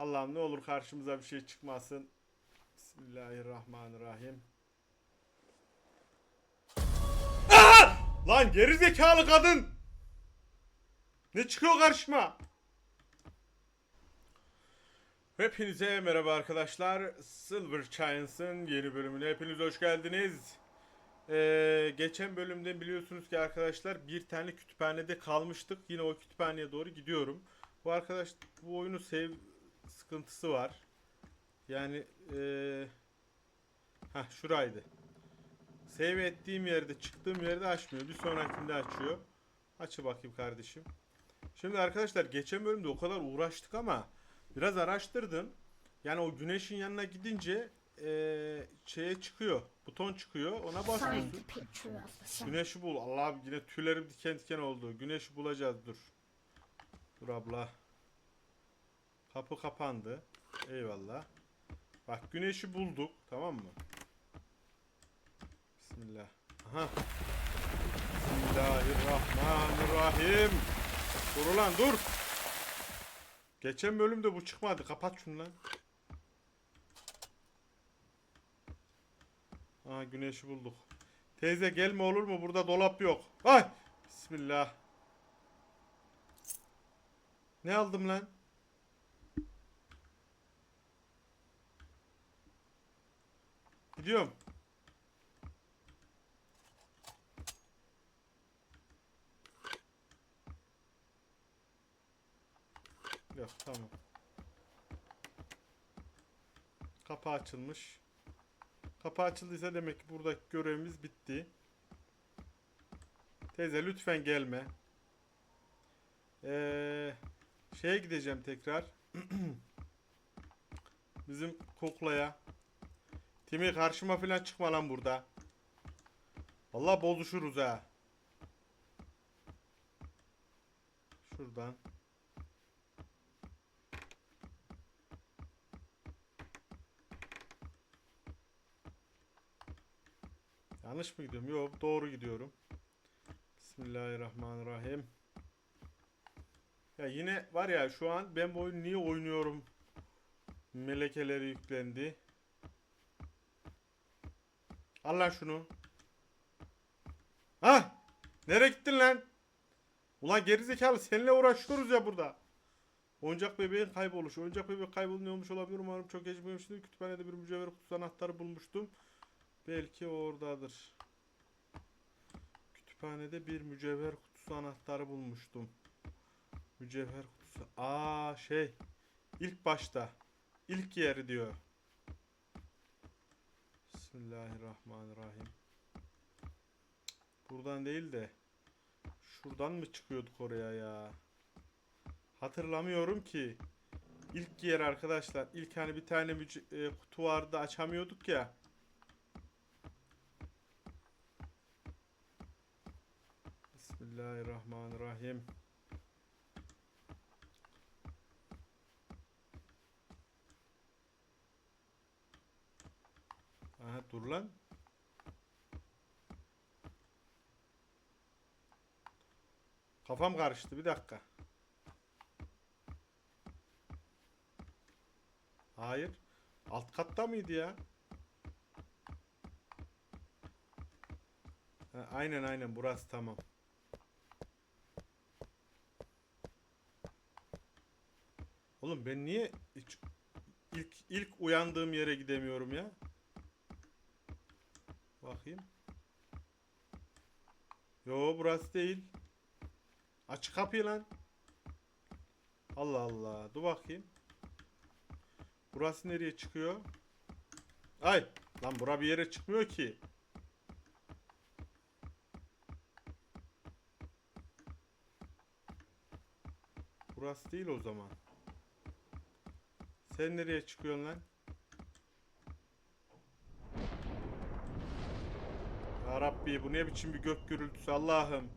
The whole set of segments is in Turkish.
Allah'ım ne olur karşımıza bir şey çıkmasın. Bismillahirrahmanirrahim. Aa! Lan geri zekalı kadın. Ne çıkıyor karşıma? Hepinize merhaba arkadaşlar. Silver Giants'ın yeni bölümüne hepiniz hoş geldiniz. Ee, geçen bölümde biliyorsunuz ki arkadaşlar bir tane kütüphanede kalmıştık. Yine o kütüphaneye doğru gidiyorum. Bu arkadaş bu oyunu sev sıkıntısı var. Yani ee, ha şuraydı. Save ettiğim yerde çıktığım yerde açmıyor. Bir sonrakinde açıyor. Açı bakayım kardeşim. Şimdi arkadaşlar geçen bölümde o kadar uğraştık ama biraz araştırdım. Yani o güneşin yanına gidince ee, şeye çıkıyor. Buton çıkıyor. Ona basıyorsun. Güneşi bul. Allah'ım yine tüylerim diken diken oldu. Güneşi bulacağız dur. Dur abla. Kapı kapandı. Eyvallah. Bak güneşi bulduk. Tamam mı? Bismillah. Aha. Bismillahirrahmanirrahim. Dur ulan dur. Geçen bölümde bu çıkmadı. Kapat şunu lan. Aha güneşi bulduk. Teyze gelme olur mu? Burada dolap yok. Ay! Bismillah. Ne aldım lan? Gidiyorum. Yok tamam. Kapı açılmış. Kapı açıldıysa demek ki buradaki görevimiz bitti. Teyze lütfen gelme. Ee, şeye gideceğim tekrar. Bizim kuklaya. Timi karşıma falan çıkma lan burada. Vallahi bozuşuruz ha. Şuradan. Yanlış mı gidiyorum? Yok doğru gidiyorum. Bismillahirrahmanirrahim. Ya yine var ya şu an ben bu oyunu niye oynuyorum? Melekeleri yüklendi. Al lan şunu. Ha? Nereye gittin lan? Ulan gerizekalı seninle uğraşıyoruz ya burada. Oyuncak bebeğin kayboluşu. Oyuncak bebek kayboluyormuş olabilir umarım çok geçmemiştir. Kütüphanede bir mücevher kutusu anahtarı bulmuştum. Belki oradadır. Kütüphanede bir mücevher kutusu anahtarı bulmuştum. Mücevher kutusu. Aa şey. İlk başta. İlk yeri diyor. Bismillahirrahmanirrahim. Buradan değil de şuradan mı çıkıyorduk oraya ya? Hatırlamıyorum ki. İlk yer arkadaşlar. İlk hani bir tane e, kutu vardı açamıyorduk ya. Bismillahirrahmanirrahim. Aha dur lan. Kafam karıştı bir dakika. Hayır. Alt katta mıydı ya? Ha, aynen aynen burası tamam. Oğlum ben niye hiç ilk ilk uyandığım yere gidemiyorum ya? Bakayım. Yo burası değil. Aç kapıyı lan. Allah Allah. Dur bakayım. Burası nereye çıkıyor? Ay. Lan bura bir yere çıkmıyor ki. Burası değil o zaman. Sen nereye çıkıyorsun lan? Ya Rabbi bu ne biçim bir gök gürültüsü Allah'ım.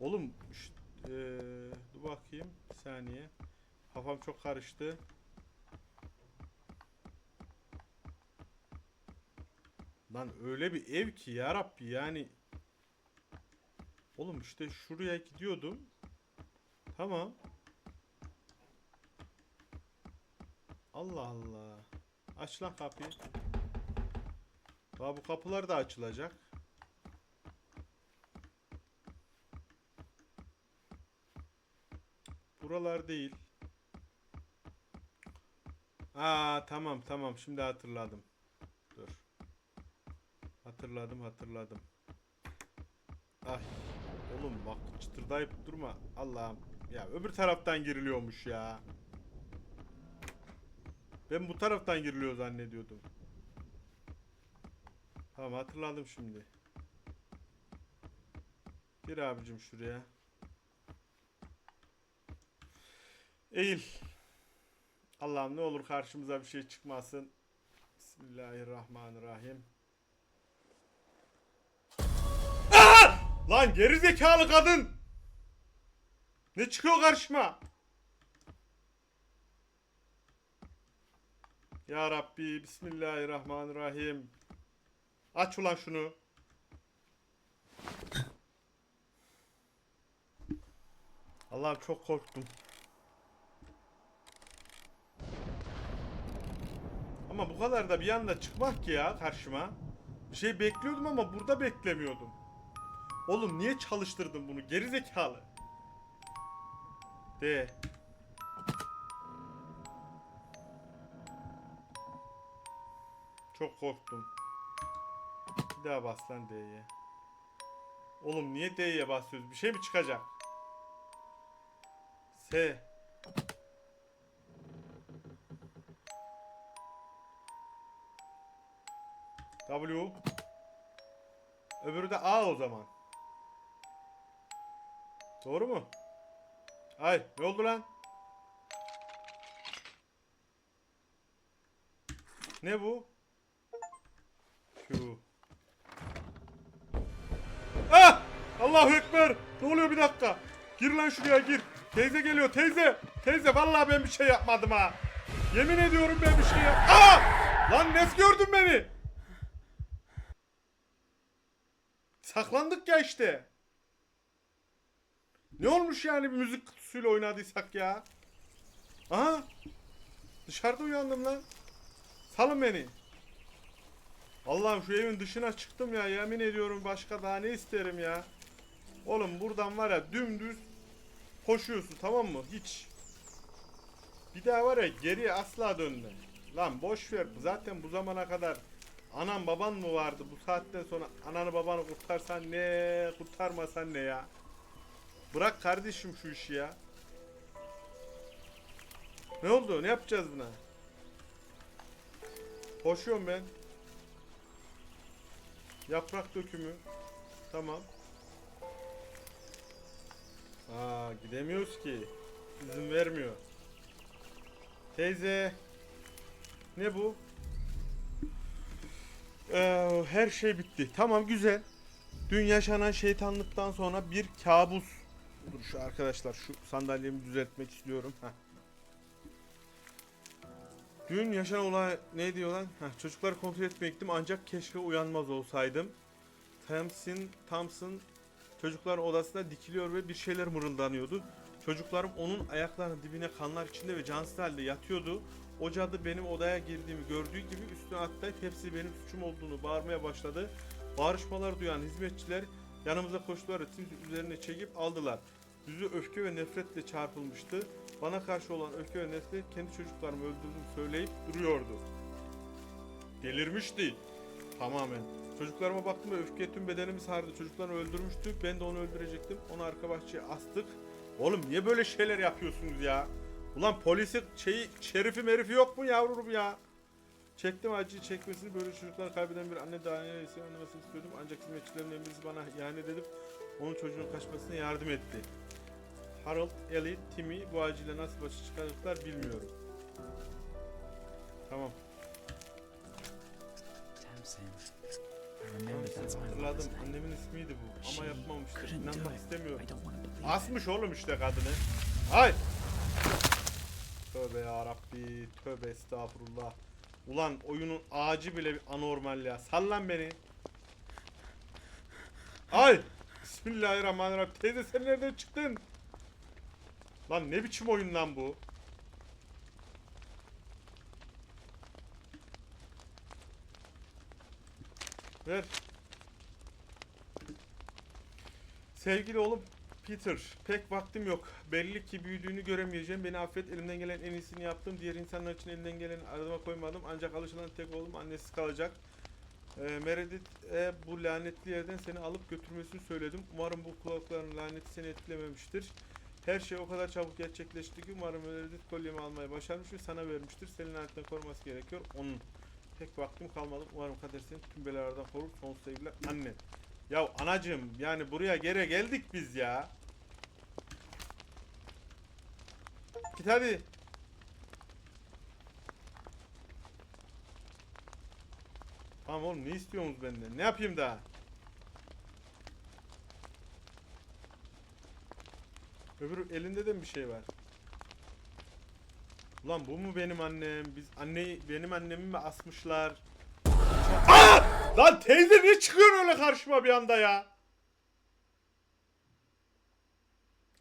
Oğlum şşt, eee, dur bakayım bir saniye. Kafam çok karıştı. Lan öyle bir ev ki ya Rabbi yani. Oğlum işte şuraya gidiyordum. Tamam. Allah Allah. Aç lan kapıyı. Daha bu kapılar da açılacak. Buralar değil. Aa tamam tamam şimdi hatırladım. Dur. Hatırladım hatırladım. Ay oğlum bak çıtırdayıp durma. Allah'ım. Ya öbür taraftan giriliyormuş ya. Ben bu taraftan giriliyor zannediyordum. Tamam hatırladım şimdi. Gir abicim şuraya. Eğil. Allah'ım ne olur karşımıza bir şey çıkmasın. Bismillahirrahmanirrahim. Aa! Lan geri zekalı kadın. Ne çıkıyor karşıma? Ya Rabbi Bismillahirrahmanirrahim. Aç ulan şunu. Allah'ım çok korktum. Ama bu kadar da bir anda çıkmak ki ya karşıma. Bir şey bekliyordum ama burada beklemiyordum. Oğlum niye çalıştırdın bunu geri zekalı? De. Çok korktum. Bir daha bas lan D'ye. Oğlum niye D'ye basıyoruz? Bir şey mi çıkacak? S. W. Öbürü de A o zaman. Doğru mu? Ay ne oldu lan? Ne bu? Q. Allahu Ekber! Ne oluyor bir dakika? Gir lan şuraya gir. Teyze geliyor teyze. Teyze vallahi ben bir şey yapmadım ha. Yemin ediyorum ben bir şey yap. Aa! Lan Nes gördün beni. Saklandık ya işte. Ne olmuş yani bir müzik kutusuyla oynadıysak ya? Aha! Dışarıda uyandım lan. Salın beni. Allah'ım şu evin dışına çıktım ya yemin ediyorum başka daha ne isterim ya. Oğlum buradan var ya dümdüz koşuyorsun tamam mı? Hiç. Bir daha var ya geriye asla dönme. Lan boş ver zaten bu zamana kadar anan baban mı vardı bu saatten sonra ananı babanı kurtarsan ne kurtarmasan ne ya. Bırak kardeşim şu işi ya. Ne oldu? Ne yapacağız buna? Koşuyorum ben. Yaprak dökümü. Tamam. Aa gidemiyoruz ki. İzin vermiyor. Teyze. Ne bu? Ee, her şey bitti. Tamam güzel. Dün yaşanan şeytanlıktan sonra bir kabus. Dur şu arkadaşlar şu sandalyemi düzeltmek istiyorum. Heh. Dün yaşanan olay ne diyor lan? Heh, çocukları kontrol etmeye gittim ancak keşke uyanmaz olsaydım. Thompson, Thompson çocuklar odasında dikiliyor ve bir şeyler mırıldanıyordu. Çocuklarım onun ayaklarının dibine kanlar içinde ve cansız halde yatıyordu. O cadı benim odaya girdiğimi gördüğü gibi üstüne atlayıp hepsi benim suçum olduğunu bağırmaya başladı. Bağırışmalar duyan hizmetçiler yanımıza koştular ve üzerine çekip aldılar. Yüzü öfke ve nefretle çarpılmıştı. Bana karşı olan öfke ve nefret kendi çocuklarımı öldürdüğümü söyleyip duruyordu. Delirmişti. Tamamen. Çocuklarıma baktım ve öfke tüm bedenimi sardı. Çocuklarını öldürmüştü. Ben de onu öldürecektim. Onu arka bahçeye astık. Oğlum niye böyle şeyler yapıyorsunuz ya? Ulan polisi şeyi şerifi merifi yok mu yavrum ya? Çektim acıyı çekmesini böyle çocuklar kaybeden bir anne daha neyse anlamasını istiyordum. Ancak hizmetçilerin birisi bana ihanet edip onun çocuğunun kaçmasına yardım etti. Harold, Ellie, Timmy bu acıyla nasıl başa çıkaracaklar bilmiyorum. Tamam. Hatırladım. Annemin ismiydi bu. Ama yapmamıştı. couldn't do İnanmak istemiyorum. Asmış oğlum işte kadını. Ay! Tövbe ya Rabbi, tövbe estağfurullah. Ulan oyunun ağacı bile bir anormal ya. Sallan beni. Ay! Bismillahirrahmanirrahim. Teyze sen nereden çıktın? Lan ne biçim oyun lan bu? Ver. Sevgili oğlum Peter, pek vaktim yok. Belli ki büyüdüğünü göremeyeceğim. Beni affet, elimden gelen en iyisini yaptım. Diğer insanlar için elinden geleni aradıma koymadım. Ancak alışılan tek oğlum annesiz kalacak. Ee, Meredith'e bu lanetli yerden seni alıp götürmesini söyledim. Umarım bu kulakların laneti seni etkilememiştir. Her şey o kadar çabuk gerçekleşti ki umarım Meredith kolyemi almayı başarmış ve sana vermiştir. Senin lanetten koruması gerekiyor. Onun pek vaktim kalmadı. Umarım kader seni tüm belalardan korur. Son sevgiler anne. Ya anacığım yani buraya geri geldik biz ya. Git hadi. Tamam oğlum ne istiyorsunuz benden? Ne yapayım daha? Öbür elinde de mi bir şey var? Ulan bu mu benim annem? Biz anneyi benim annemi mi asmışlar? Aa! Lan teyze ne çıkıyor öyle karşıma bir anda ya?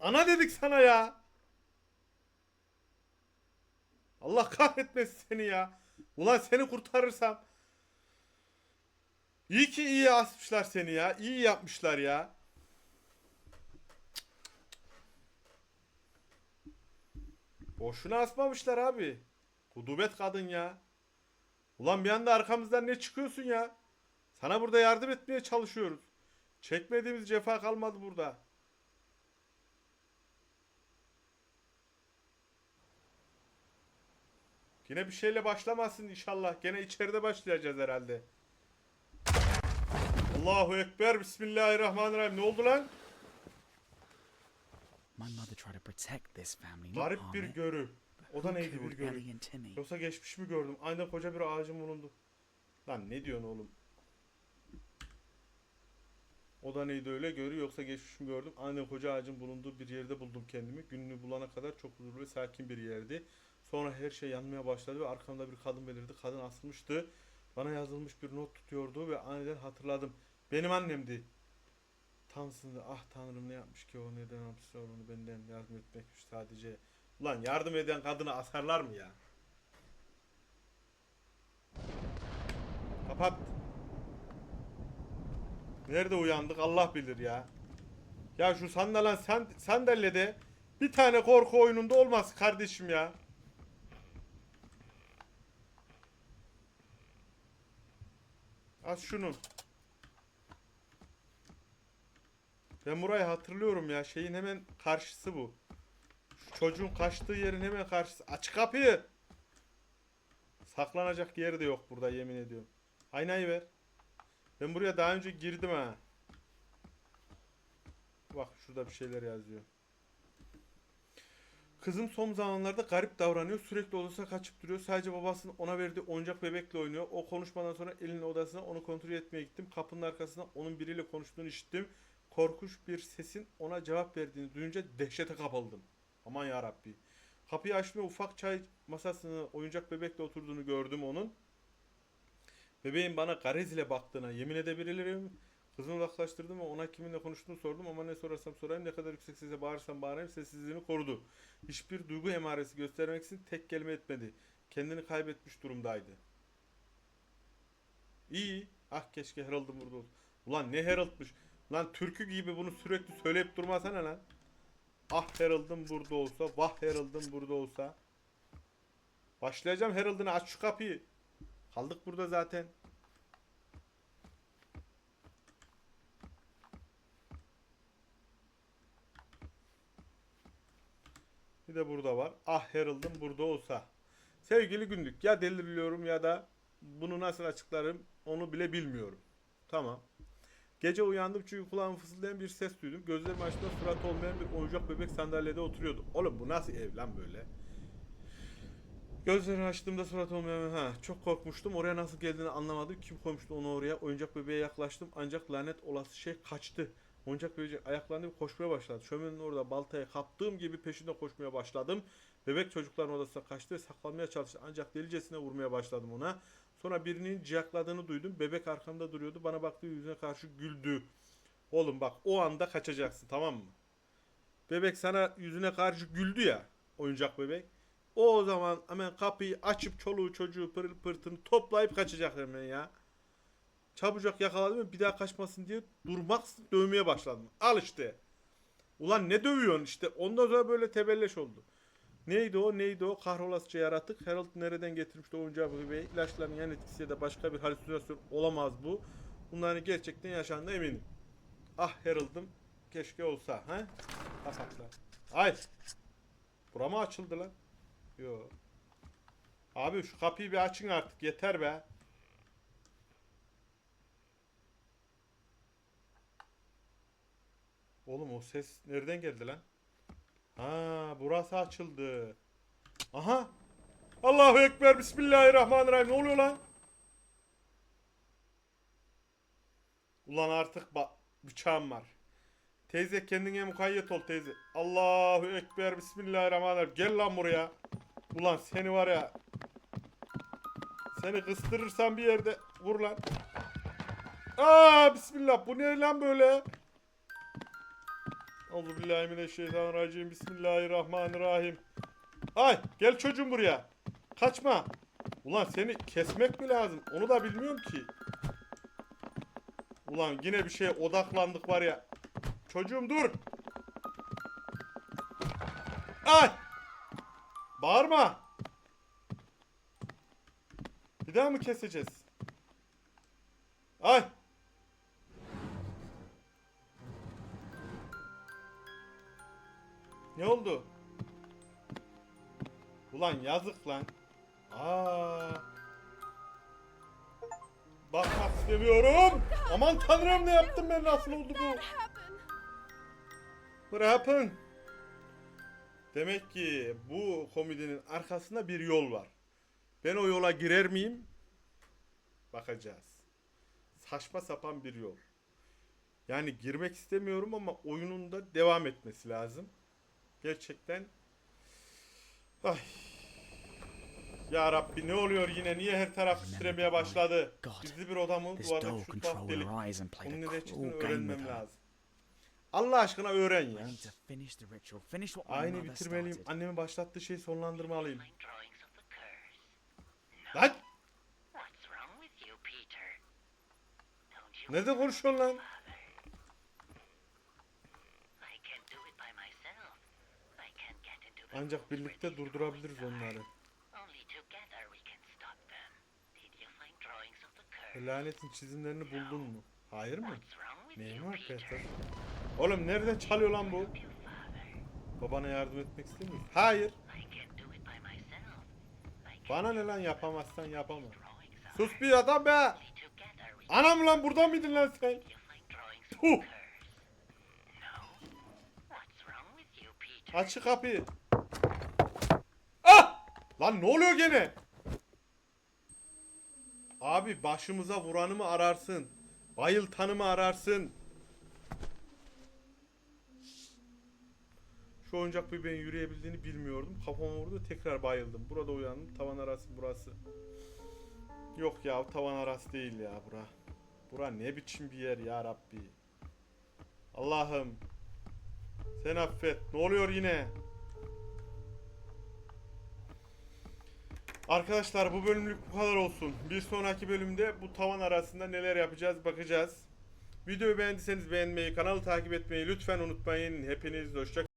Ana dedik sana ya. Allah kahretmesin seni ya. Ulan seni kurtarırsam. İyi ki iyi asmışlar seni ya. İyi yapmışlar ya. Boşuna asmamışlar abi. Kudubet kadın ya. Ulan bir anda arkamızdan ne çıkıyorsun ya? Sana burada yardım etmeye çalışıyoruz. Çekmediğimiz cefa kalmadı burada. Yine bir şeyle başlamasın inşallah. Gene içeride başlayacağız herhalde. Allahu Ekber. Bismillahirrahmanirrahim. Ne oldu lan? My mother tried to protect this family, not Garip harm bir it. görü. O Who da neydi bir killed görü? Ellie and Timmy? Yoksa geçmiş mi gördüm? Aynen koca bir ağacın bulundu. Lan ne diyorsun oğlum? O da neydi öyle görü yoksa geçmiş mi gördüm? Aynen koca ağacın bulunduğu bir yerde buldum kendimi. Gününü bulana kadar çok huzurlu ve sakin bir yerdi. Sonra her şey yanmaya başladı ve arkamda bir kadın belirdi. Kadın asılmıştı. Bana yazılmış bir not tutuyordu ve aniden hatırladım. Benim annemdi. Tansındı. Ah tanrım ne yapmış ki o neden hapiste onu benden yardım etmekmiş sadece. Ulan yardım eden kadını asarlar mı ya? Kapat. Nerede uyandık Allah bilir ya. Ya şu sandalye sen, sandalyede bir tane korku oyununda olmaz kardeşim ya. Az şunu. Ben burayı hatırlıyorum ya. Şeyin hemen karşısı bu. Şu çocuğun kaçtığı yerin hemen karşısı. Aç kapıyı. Saklanacak yer de yok burada yemin ediyorum. Aynayı ver. Ben buraya daha önce girdim ha. Bak şurada bir şeyler yazıyor. Kızım son zamanlarda garip davranıyor. Sürekli odasına kaçıp duruyor. Sadece babasının ona verdiği oyuncak bebekle oynuyor. O konuşmadan sonra elinin odasına onu kontrol etmeye gittim. Kapının arkasından onun biriyle konuştuğunu işittim. Korkunç bir sesin ona cevap verdiğini duyunca dehşete kapıldım. Aman ya Rabbi. Kapıyı açtım ve ufak çay masasını oyuncak bebekle oturduğunu gördüm onun. Bebeğin bana garez ile baktığına yemin edebilirim. Kızımı uzaklaştırdım ve ona kiminle konuştuğunu sordum ama ne sorarsam sorayım ne kadar yüksek sesle bağırsam bağırayım sessizliğini korudu. Hiçbir duygu emaresi göstermek için tek kelime etmedi. Kendini kaybetmiş durumdaydı. İyi. Ah keşke Harold'un burada olsa. Ulan ne Harold'muş. Lan türkü gibi bunu sürekli söyleyip durmasana lan. Ah Harold'un burada olsa, vah Harold'un burada olsa. Başlayacağım Harold'un aç şu kapıyı. Kaldık burada zaten. Bir de burada var. Ah Harold'un burada olsa. Sevgili günlük ya deliriyorum ya da bunu nasıl açıklarım onu bile bilmiyorum. Tamam. Gece uyandım çünkü kulağıma fısıldayan bir ses duydum. Gözlerimi açtığımda suratı olmayan bir oyuncak bebek sandalyede oturuyordu. Oğlum bu nasıl ev lan böyle? Gözlerimi açtığımda surat olmayan ha çok korkmuştum. Oraya nasıl geldiğini anlamadım. Kim koymuştu onu oraya? Oyuncak bebeğe yaklaştım ancak lanet olası şey kaçtı. Oyuncak bebek ayaklandı ve koşmaya başladı. Şöminenin orada baltaya kaptığım gibi peşinde koşmaya başladım. Bebek çocukların odasına kaçtı ve saklanmaya çalıştı. Ancak delicesine vurmaya başladım ona. Sonra birinin ciyakladığını duydum. Bebek arkamda duruyordu. Bana baktığı yüzüne karşı güldü. Oğlum bak o anda kaçacaksın tamam mı? Bebek sana yüzüne karşı güldü ya. Oyuncak bebek. O zaman hemen kapıyı açıp çoluğu çocuğu pırıl pırtını toplayıp kaçacak hemen ya. Çabucak yakaladım bir daha kaçmasın diye durmak dövmeye başladım. Al işte. Ulan ne dövüyorsun işte. Ondan sonra böyle tebelleş oldu. Neydi o neydi o kahrolasıca yaratık. Harold nereden getirmişti oyuncağı bebeği. İlaçların yan etkisi ya da başka bir halüsinasyon olamaz bu. Bunların gerçekten yaşandığına eminim. Ah Harold'ım keşke olsa. He? Kapatlar. Ay. Bura mı açıldı lan? Yo. Abi şu kapıyı bir açın artık yeter be. Oğlum o ses nereden geldi lan? Ha, burası açıldı. Aha. Allahu ekber. Bismillahirrahmanirrahim. Ne oluyor lan? Ulan artık bak bıçağım var. Teyze kendine mukayyet ol teyze. Allahu ekber. Bismillahirrahmanirrahim. Gel lan buraya. Ulan seni var ya. Seni kıstırırsam bir yerde vur lan. Aa bismillah. Bu ne lan böyle? Euzubillahimineşşeytanirracim. Bismillahirrahmanirrahim. Ay gel çocuğum buraya. Kaçma. Ulan seni kesmek mi lazım? Onu da bilmiyorum ki. Ulan yine bir şeye odaklandık var ya. Çocuğum dur. Ay. Bağırma. Bir daha mı keseceğiz? Ne oldu? Ulan yazık lan. Aa. Bakmak istemiyorum. Aman tanrım ne yaptım ben nasıl oldu bu? What happened? Demek ki bu komedinin arkasında bir yol var. Ben o yola girer miyim? Bakacağız. Saçma sapan bir yol. Yani girmek istemiyorum ama oyunun da devam etmesi lazım. Gerçekten Ay. Ya Rabbi ne oluyor yine? Niye her taraf titremeye başladı? Gizli bir odamı This duvarda doll şu tuhaf delik. Onun a ne gerçekten cruel game öğrenmem lazım. Allah aşkına öğren ya. Aynı bitirmeliyim. Annemin başlattığı şeyi sonlandırmalıyım. Lan! Nerede konuşuyorsun lan? Drawings of the curse? Lanetin çizimlerini buldun mu? Hayır mı? You, var Peter? Oğlum nereden çalıyor lan bu? Babana yardım etmek istemiyor? Hayır. Bana ne lan yapamazsan yapama. drawings are. Sus bir adam be! Anam lan burada mıydın lan sen? Huh. the curse. No. What's wrong with you, Peter? Aç şu kapıyı. Ah! Lan ne oluyor gene? Abi başımıza vuranı mı ararsın? Bayıltanı mı ararsın? Şu oyuncak bebeğin yürüyebildiğini bilmiyordum. Kafama vurdu tekrar bayıldım. Burada uyandım. Tavan arası burası. Yok ya tavan arası değil ya bura. Bura ne biçim bir yer ya Rabbi. Allah'ım. Sen affet. Ne oluyor yine? Arkadaşlar bu bölümlük bu kadar olsun. Bir sonraki bölümde bu tavan arasında neler yapacağız bakacağız. Videoyu beğendiyseniz beğenmeyi, kanalı takip etmeyi lütfen unutmayın. Hepiniz hoşça